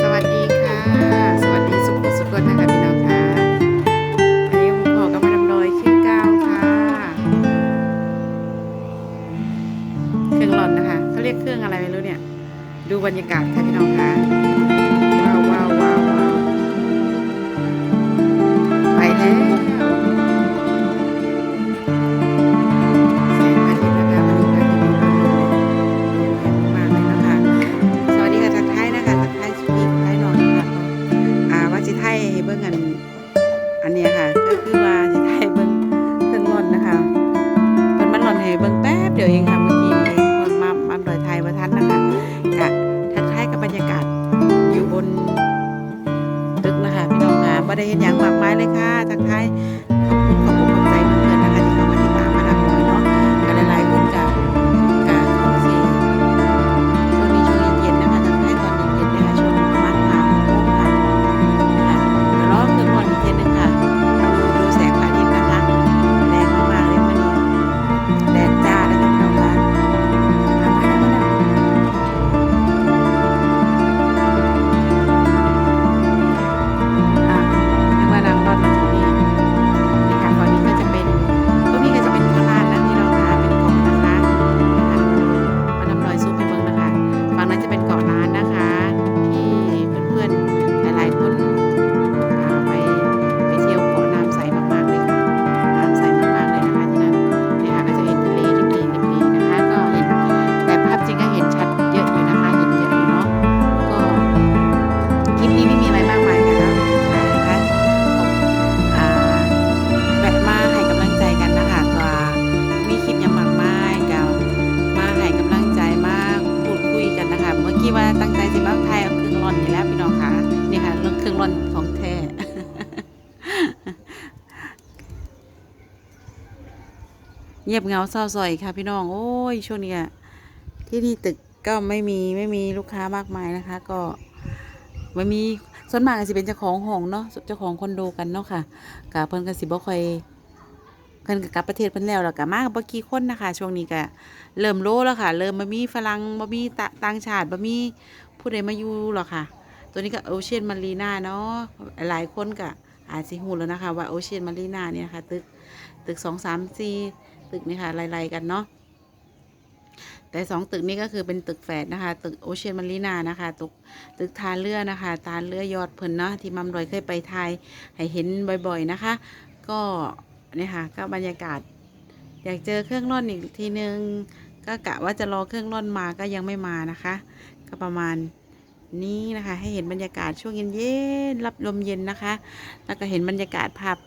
สวัสดีค่ะ สวัสดีสุขสุขคนนะคะพี่น้องค่ะอันนี้ผมขอกำลังดอยขึ้นก้าวค่ะ เครื่องหล่อนนะคะเขาเรียกเครื่องอะไรไม่รู้เนี่ย ดูบรรยากาศค่ะ งียบเงาเศร้าสอยค่ะ พี่น้องโอ้ยช่วงนี้อะที่นี่ตึกก็ไม่มีไม่มีลูกค้ามากมายนะคะ ก็ไม่มีส่วนมากก็สิเป็นเจ้าของห้องเนาะเจ้าของคอนโดกันเนาะค่ะกะเพิ่นก็สิบ่ค่อยเพิ่นก็กลับประเทศเพิ่นแล้วแล้วก็มากบ่กี่คนนะคะ ช่วงนี้ก็เริ่มโลแล้วค่ะ เริ่มบ่มีฝรั่งบ่มีต่างชาติบ่มีผู้ใดมาอยู่หรอกค่ะ ตัวนี้ก็โอเชียนมารีนาเนาะหลายคนก็อาจสิฮู้แล้วนะคะ ว่าโอเชียนมารีนาเนี่ยค่ะ ตึกตึก2 3 4 ตึกนี่ค่ะไล่ๆกันเนาะแต่สองตึกนี้ก็คือเป็นตึกแฝดนะคะ ตึกโอเชียนมารีนานะคะตึกตึกทานเรือนะคะ ทานเรือยอดเพิ่นเนาะที่มัมรอยเคยไปถ่ายให้เห็นบ่อยๆนะคะ ก็เนี่ยค่ะก็บรรยากาศ อยากเจอเครื่องร่อนอีกทีนึง ก็กะว่าจะรอเครื่องร่อนมาก็ยังไม่มานะคะ ก็ประมาณนี้นะคะให้เห็นบรรยากาศช่วงเย็นๆรับลมเย็นนะคะ แล้วก็เห็นบรรยากาศภาพ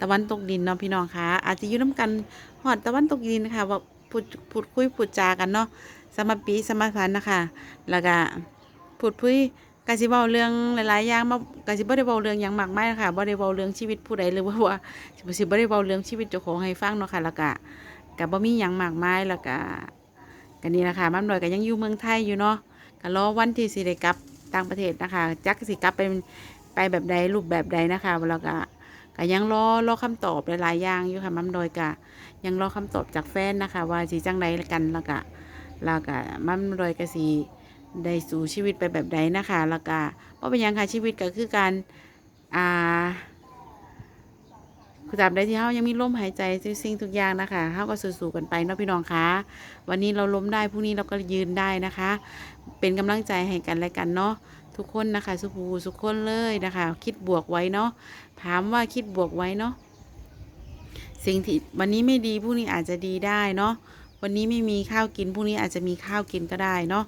ตะวันตกดินเนาะพี่น้องคะอาจจะยู่น้ำกัน หอดตะวันตกดินนะคะว่าพูดพูดคุยพูดจากันเนาะสมปีสมาพันธ์นะคะแล้วก็พูดคุยกาสิเว้าเรื่องหลายๆอย่างมากาสิบ่ได้เว้าเรื่องหยังมากมายนะคะบ่ได้เว้าเรื่องชีวิตผู้ใดหรือว่าว่าสิบ่ได้เว้าเรื่องชีวิตเจ้าของให้ฟังเนาะค่ะแล้วก็ก็บ่มีหยังมากมายแล้วก็ก็นี่ล่ะคะมัมน้อยก็ยังอยู่เมืองไทยอยู่เนาะก็รอวันที่สิได้กลับต่างประเทศนะคะจักสิกลับไปไปแบบใดรูปแบบใดนะคะแล้วก็ ก็ยังรอรอคำตอบหลายๆอย่างอยู่ค่ะมัมน้อยก็ยังรอคำตอบจากแฟนนะคะ ว่าสิจังใดกันแล้วก็แล้วก็มัมน้อยก็สิได้สู่ชีวิตไปแบบใดนะคะ แล้วก็บ่เป็นยังค่ะชีวิตก็คือการอ่าคือตาบใดที่เฮายังมีลมหายใจทุกสิ่งทุกอย่างนะคะเฮาก็สู้ๆกันไปเนาะพี่น้องคะวันนี้เราล้มได้พรุ่งนี้เราก็ยืนได้นะคะ เป็นกำลังใจให้กันและกันเนาะ ทุกคนนะคะสุภูสุกคนเลยนะคะ คิดบวกไว้เนาะถามว่าคิดบวกไว้เนาะสิ่งที่วันนี้ไม่ดีพรุ่งนี้อาจจะดีได้เนาะวันนี้ไม่มีข้าวกินพรุ่งนี้อาจจะมีข้าวกินก็ได้เนาะ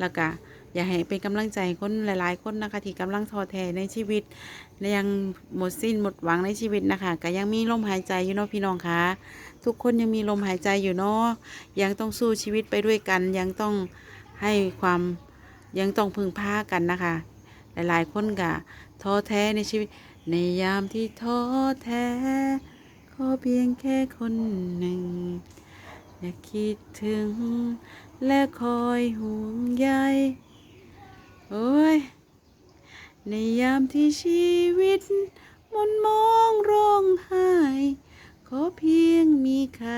แล้วก็อยากให้เป็นกำลังใจคนหลาย ๆ คนนะคะที่กำลังท้อแท้ในชีวิตและยังหมดสิ้นหมดหวังในชีวิตนะคะก็ยังมีลมหายใจอยู่เนาะพี่น้องคะทุกคนยังมีลมหายใจอยู่เนาะยังต้องสู้ชีวิตไปด้วยกัน ยังต้องให้ความ ยังต้องพึ่งพากันนะคะ หลายๆ คนก็ท้อแท้ในชีวิต ในยามที่ท้อแท้ขอเพียงแค่คนหนึ่ง อย่าคิดถึง และคอยห่วงใยโอ้ย ในยามที่ชีวิตมนมองร้องไห้ ขอเพียงมีใคร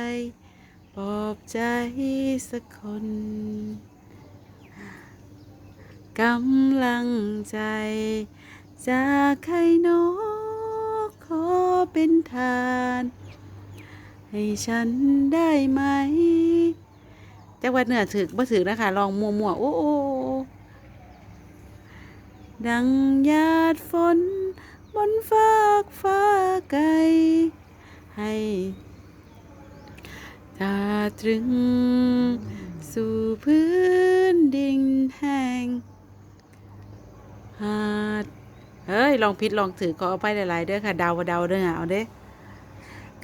ปลอบใจสักคน กำลังใจ จากใครนอขอเป็นทาน ให้ฉันได้ไหมจักว่าเนื้อถึกบ่ถึกนะคะลองมัวๆโอ้โอ้ดังหยาดฝน บนฟากฟ้าไกล ให้ตาตรึง สู่พื้นดินแห งหาดเฮ้ย ลองพิดลองถือขอเอาไปหลายๆเด้อค่ะเดาว่าเดาเด้อเอาเด้อ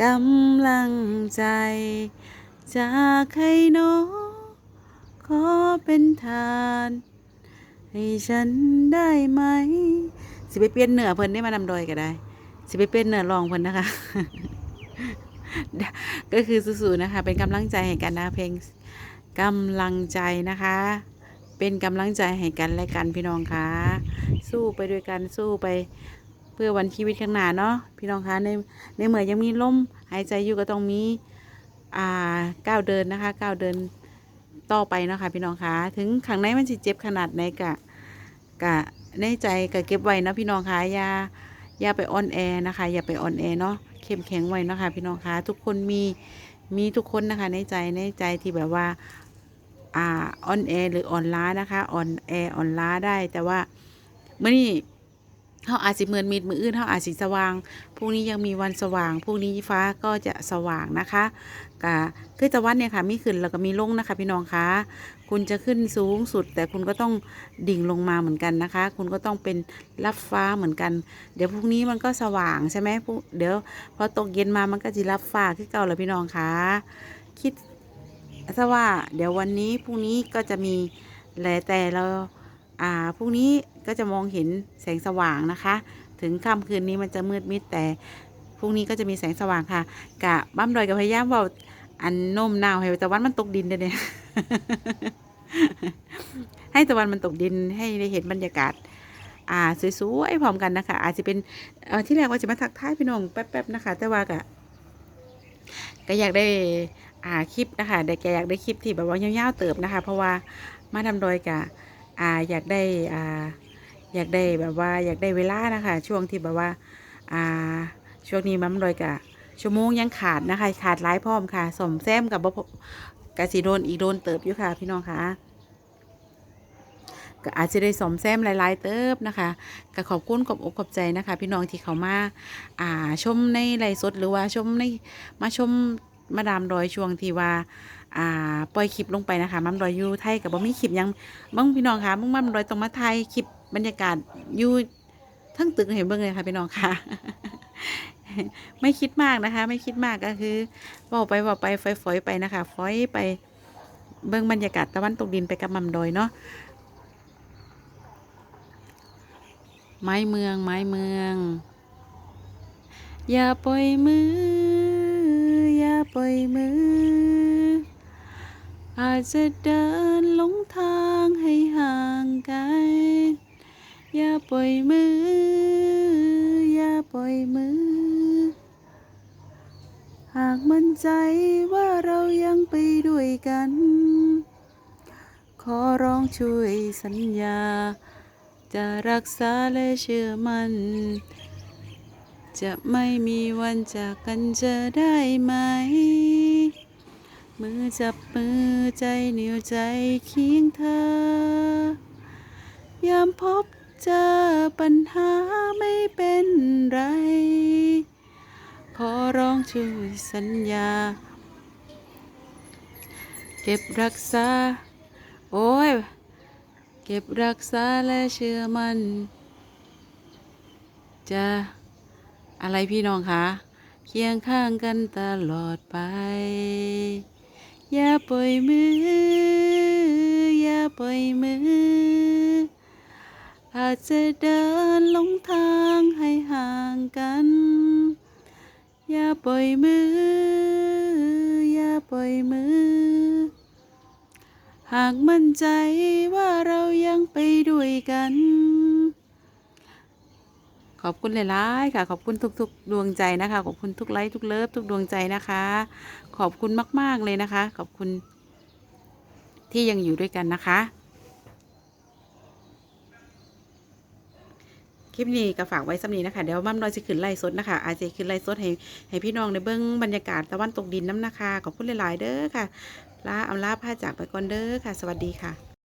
กำลังใจจากใครหนอขอเป็นทาน ให้ฉันได้ไหม สิไปเปลี่ยนเหนือเพิ่นได้มานำดอยก็ได้ สิไปเปลี่ยนเหนือลองเพิ่นนะคะ ก็คือสู้ๆนะคะ เป็นกำลังใจให้กันนะเพลงกำลังใจนะคะ เป็นกำลังใจให้กันและกันพี่น้องคะสู้ไปด้วยกันสู้ไปเพื่อวันชีวิตข้างหน้าเนาะพี่น้องคะในในเมื่อยังมีลมหายใจอยู่ก็ต้องมีอ่าก้าวเดินนะคะก้าวเดินต่อไปเนาะคะพี่น้องคะถึงข้างในมันสิเจ็บขนาดไหนกะกะในใจกะเก็บไว้นะพี่น้องคะอย่าอย่าไปอ่อนแอนะคะ อย่าไปอ่อนแอเนาะเข้มแข็งไว้นะคะพี่น้องคะทุกคนมีมีทุกคนนะคะในใจในใจที่แบบว่า อ่าออนแอร์หรือออนล้านะคะออนแออ่ออนล้าได้แต่ว่าเมื่อนี้เขาอาจสิเมือนมิดมืออื่นเขาอาจสิสว่างพรุ่งนี้ยังมีวันสว่างพรุ่งนี้ฟ้าก็จะสว่างนะคะกะคือตะวันเนี่ยค่ะมีขึ้นแล้วก็มีลงนะคะ พี่น้องคะคุณจะขึ้นสูงสุด แต่คุณก็ต้องดิ่งลงมาเหมือนกันนะคะ คุณก็ต้องเป็นรับฟ้าเหมือนกัน เดี๋ยวพรุ่งนี้มันก็สว่างใช่ไหมพรุ่งเดี๋ยวพอตกเย็นมามันก็จะรับฟ้าคือเก่าแล้วพี่น้องคะคิด ถ้าว่าเดี๋ยววันนี้พรุ่งนี้ก็จะมีแลแต่เราอ่าพรุ่งนี้ก็จะมองเห็นแสงสว่างนะคะ ถึงค่ำคืนนี้มันจะมืดมิดแต่พรุ่งนี้ก็จะมีแสงสว่างค่ะกะบ้ามดอยกับพยายามว่าอันโน้มน้าวให้ตะวันมันตกดินเด้เนี่ยให้ตะวันมันตกดินให้ได้เห็นบรรยากาศ อ่าสวยๆพร้อมกันนะคะ อาจจะเป็นเอ่อที่แรกว่าจะมาทักทายพี่น้องแป๊บๆนะคะ แต่ว่ากะก็อยากได้ อ่าคลิปนะคะแต่แกอยากได้คลิปที่แบบว่ายาวๆเติบนะคะ เพราะว่ามาทำโดยกะอ่าอยากได้อ่าอยากได้แบบว่าอยากได้เวลานะคะ ช่วงที่แบบว่าอ่าช่วงนี้มัมโดยกะชั่วโมงยังขาดนะคะ ขาดหลายพร้อมค่ะสมแซมกับบ่พกะสีโดนอีกโดนเติบอยู่ค่ะ พี่น้องคะก็อาจจะได้สมแซมหลาย ๆ เติบนะคะก็ขอบคุณขอบอกขอบใจนะคะ พี่น้องที่เขามาอ่าชมในไลฟ์สดหรือว่าชมในมาชม มาดามดอยช่วงที่ว่าอ่าปล่อยคลิปลงไปนะคะมัมดอยอยู่ไทยกับบ่มีคลิปยังบ้างพี่น้องคะมึงมัมดอยต้องมาถ่ายคลิปบรรยากาศอยู่ทั้งตึกให้เบิ่งเลยค่ะพี่น้องค่ะไม่คิดมากนะคะ ไม่คิดมากก็คือเว่าไปเว่าไปฝอยๆไปนะคะฝอยไปเบิ่งบรรยากาศตะวันตกดินไปกับมัมดอยเนาะไม้เมืองไม้เมือง อย่าปล่อยมือ ปล่อยมือ อาจจะเดินหลงทางให้ห่างไกลอย่าปล่อยมือ อย่าปล่อยมือ หากมั่นใจว่าเรายังไปด้วยกัน ขอร้องช่วยสัญญา จะรักษาและเชื่อมัน จะไม่มีวันจากกันจะได้ไหม มือจับมือใจเหนียวใจเคียงเธอ ยามพบเจอปัญหาไม่เป็นไร ขอร้องช่วยสัญญา เก็บรักษา โอ้ย เก็บรักษาและเชื่อมันจะ อะไรพี่น้องคะเคียงข้างกันตลอดไป อย่าปล่อยมือ อย่าปล่อยมือ อาจจะเดินหลงทางให้ห่างกัน อย่าปล่อยมือ อย่าปล่อยมือ หากมั่นใจว่าเรายังไปด้วยกัน ขอบคุณหลายๆค่ะ ขอบคุณทุกๆ ดวงใจนะคะ ขอบคุณทุกไลค์ทุกเลิฟทุกดวงใจนะคะ ขอบคุณมาก ๆเลยนะคะ ขอบคุณ ที่ยังอยู่ด้วยกันนะคะ คลิปนี้ก็ฝากไว้สำนีนะคะ เดี๋ยวมั่มน้อยจะขึ้นไล่สดนะคะ อาจจะขึ้นไล่สดให้ให้พี่น้องได้เบิ้องบรรยากาศตะวันตกดินน้ำนะคะ ขอบคุณหลายๆเด้อค่ะลาเอาลาผ้าจากไปก่อนเด้อค่ะ สวัสดีค่ะ